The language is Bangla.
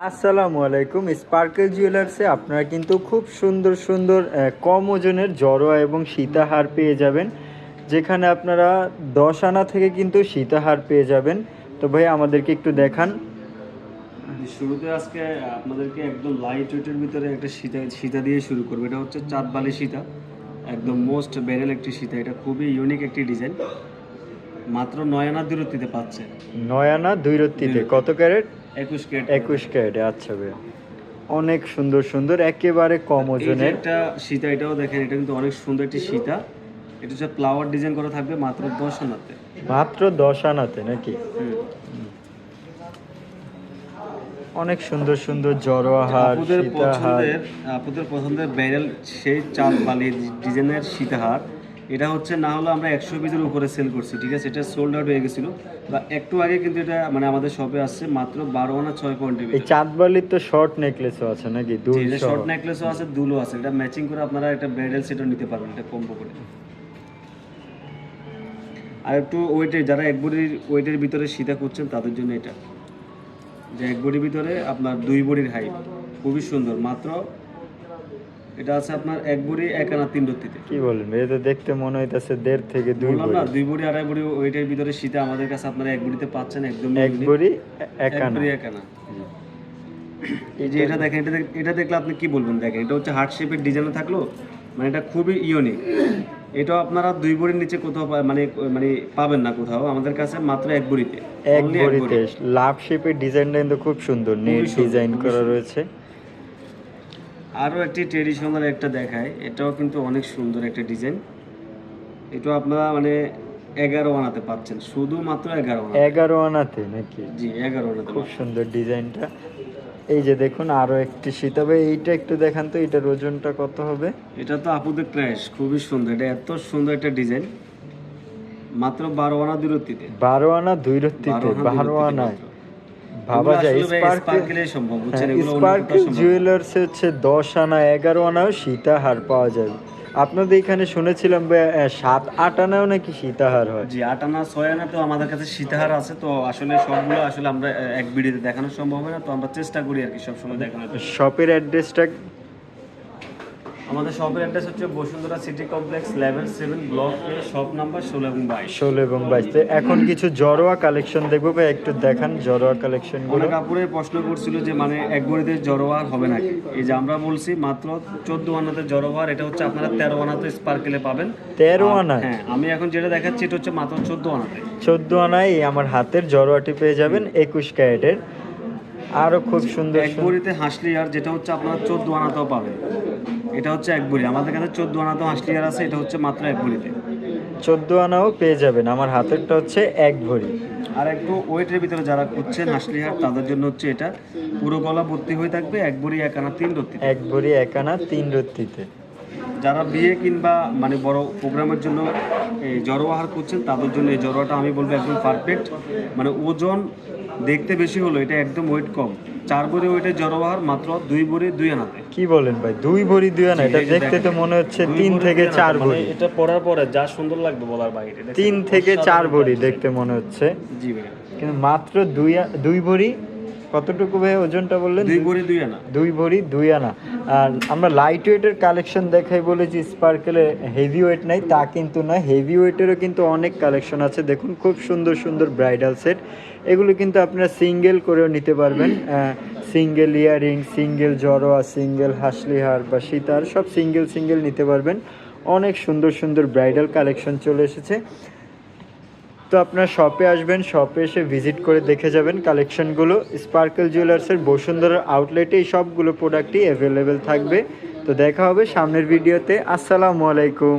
আসসালামু আলাইকুম। স্পার্কেল জুয়েলার্সে আপনারা কিন্তু খুব সুন্দর সুন্দর কম ওজনের জড়োয়া এবং সীতাহার পেয়ে যাবেন যেখানে আপনারা দশ আনা থেকে কিন্তু সীতাহার পেয়ে যাবেন। তো ভাই আমাদেরকে একটু দেখান। শুরুতে আজকে আপনাদেরকে একদম লাইট ওয়েটের ভিতরে একটা সীতা সীতা দিয়ে শুরু করব। এটা হচ্ছে চাঁদ বালি সীতা একদম মোস্ট ব্যারেল একটি সীতা। এটা খুবই ইউনিক একটি ডিজাইন মাত্র নয় আনা দূরত্বিতে পাচ্ছে। নয় আনা দুই রত্তিতে কত ক্যারেট? একুশ ক্যারেট একুশ ক্যারেটে আচ্ছা ভাই অনেক সুন্দর সুন্দর একেবারে কম ওজনের। একটা সীতা এটাও দেখেন এটা কিন্তু অনেক সুন্দর একটি সীতা। এটা হচ্ছে ফ্লাওয়ার ডিজাইন করা থাকবে মাত্র দশ আনাতে। মাত্র দশ আনাতে নাকি? অনেক সুন্দর সুন্দর জড়োয়া হার আপুদের সীতাহার। পছন্দের আপুদের পছন্দের ব্যারেল সেই চাঁদ বালি ডিজাইনের সীতাহার। এটা হচ্ছে না হলে আমরা একশো পিসের উপরে সেল করছি ঠিক আছে? এটা সোল্ড আউট হয়ে গেছিল। বা একটু আগে কিন্তু এটা মানে আমাদের শপে আসছে মাত্র বারো আনা ছয় পয়েন্ট এই চাঁদবালির তো শর্ট নেকলেসও আছে নাকি? শর্ট নেকলেসও আছে দুলও আছে। এটা ম্যাচিং করে আপনারা একটা ব্রাইডাল সেটও নিতে পারবেন এটা কম্বো করে। আর একটু ওয়েটের যারা এক বড়ির ওয়েটের ভিতরে সীতা করছেন তাদের জন্য এটা। যে এক বড়ির ভিতরে আপনার দুই বড়ির হাইট খুবই সুন্দর। মাত্র এটা আছে আপনার এক বড়ি এক আনা তিন রত্তিতে। কি বলেন? এটা তো দেখতে মনে হইতাছে দেড় থেকে দুই না দুই বড়ি আড়াই বড়ি ওয়েটের ভিতরে সীতা আমাদের কাছে আপনারা এক বড়িতে পাচ্ছেন একদম এক বড়ি এক আনা। এক আনা। এই যে এটা দেখেন এটা এটা দেখলে আপনি কি বলবেন? দেখেন এটা হচ্ছে হার্ট শেপের ডিজাইন থাকল মানে এটা খুবই ইউনিক এটাও আপনারা দুই বড়ির নিচে কোথাও মানে মানে পাবেন না কোথাও আমাদের কাছে মাত্র এক বড়িতে। এক বড়িতে। লাভ শেপের ডিজাইনটা কিন্তু খুব সুন্দর নেট ডিজাইন করা রয়েছে। আরও একটি ট্রেডিশনাল একটা দেখায়। এটাও কিন্তু অনেক সুন্দর একটা ডিজাইন এটাও আপনারা মানে এগারো আনাতে পাচ্ছেন। শুধুমাত্র এগারো এগারো আনাতে নাকি? জি এগারো আনাতে খুব সুন্দর ডিজাইনটা এই যে দেখুন আরও একটি শীতাবে এইটা একটু দেখান তো এটার ওজনটা কত হবে? এটা তো আপুদের ক্র্যাশ খুবই সুন্দর। এটা এত সুন্দর একটা ডিজাইন মাত্র বারো আনা দূরত্বিতে বারো আনা দুই রত্তিতে বারো আনায়। ভাবা যায় স্পার্কেল। জুয়েলার্স হচ্ছে দশ আনা এগারো আনাও সীতাহার পাওয়া যাবে আপনাদের এখানে শুনেছিলাম সাত আট আনাও নাকি সীতাহার হয়? জি আট আনা ছয় আনা তো আমাদের কাছে সীতাহার আছে তো আসলে সবগুলো আসলে আমরা এক ভিডিওতে দেখানো সম্ভব হয় না তো আমরা চেষ্টা করি আর কি সবসময় দেখানো শপের অ্যাড্রেসটা আমাদের শপের অ্যাড্রেস হচ্ছে Bashundhara city complex level seven block A shop number ষোলো এবং বাইশ। ষোলো এবং বাইশ। তো এখন কিছু জরোয়া কালেকশন দেখব ভাই একটু দেখান জরোয়া কালেকশনগুলো অনেক কাপড়ে প্রশ্ন করছিল যে মানে এক গড়িতে জড়োয়ার হবে নাকি? এই যে আমরা বলছি মাত্র চোদ্দ আনাতে জড়োয়ার এটা হচ্ছে আপনারা তেরো আনাতে স্পার্কেলে পাবেন। তেরো আনায়? হ্যাঁ আমি এখন যেটা দেখাচ্ছি এটা হচ্ছে মাত্র চোদ্দ আনাতে। চোদ্দ আনায় আমার হাতের জরোয়াটি পেয়ে যাবেন একুশ ক্যারেটের। আরও খুব সুন্দর এক বড়িতে হাসলি আর যেটা হচ্ছে আপনারা চোদ্দ আনাতেও পাবেন এটা হচ্ছে এক বড়ি। আমাদের কাছে চোদ্দ আনাতেও হাসলি আর আছে এটা হচ্ছে মাত্র এক বড়িতে। চোদ্দ আনাও পেয়ে যাবেন। আমার হাতেরটা হচ্ছে এক ভরি আর একটু ওয়েটের ভিতরে যারা খুঁজছেন হাসলি হার তাদের জন্য হচ্ছে এটা। পুরো গলা ভর্তি হয়ে থাকবে এক বড়ি এক আনা তিন রত্তি এক ভরি এক আনা তিন রত্তিতে। যারা বিয়ে কিংবা মানে বড় প্রোগ্রামের জন্য জড়োয়াহার করছেন তাদের জন্য এই জড়োয়াটা আমি বলব একদম পারফেক্ট মানে ওজন দেখতে বেশি হলো এটা একদম ওয়েট কম। চার বড়ি ওয়েটের জড়োয়াহার মাত্র দুই বড়ি দুই আনাতে। কি বলেন ভাই? দুই ভরি দুই আনা এটা দেখতে তো মনে হচ্ছে তিন থেকে চার মানে ভরি। এটা পরার পরে যা সুন্দর লাগবে বলার বাইরে তিন থেকে চার ভরি দেখতে মনে হচ্ছে। জি ভাই কিন্তু মাত্র দুই দুই ভরি কতটুকু ভাই ওজনটা বললেন? দুই ভরি দুই আনা। দুই ভরি দুই আনা। আর আমরা লাইট ওয়েটের কালেকশন দেখাই বলেছি স্পার্কেলে হেভি ওয়েট নাই তা কিন্তু না হেভি ওয়েটেরও কিন্তু অনেক কালেকশন আছে। দেখুন খুব সুন্দর সুন্দর ব্রাইডাল সেট এগুলো কিন্তু আপনারা সিঙ্গেল করেও নিতে পারবেন। সিঙ্গেল ইয়ারিং সিঙ্গেল জরোয়া সিঙ্গেল হাসলিহার বা সীতার সব সিঙ্গেল সিঙ্গেল নিতে পারবেন। অনেক সুন্দর সুন্দর ব্রাইডাল কালেকশন চলে এসেছে। তো আপনার শপে আসবেন শপে এসে ভিজিট করে দেখে যাবেন কালেকশনগুলো স্পার্কেল জুয়েলার্সের বসুন্ধরার আউটলেটে সবগুলো প্রোডাক্টই অ্যাভেলেবেল থাকবে। তো দেখা হবে সামনের ভিডিওতে আসসালামু আলাইকুম।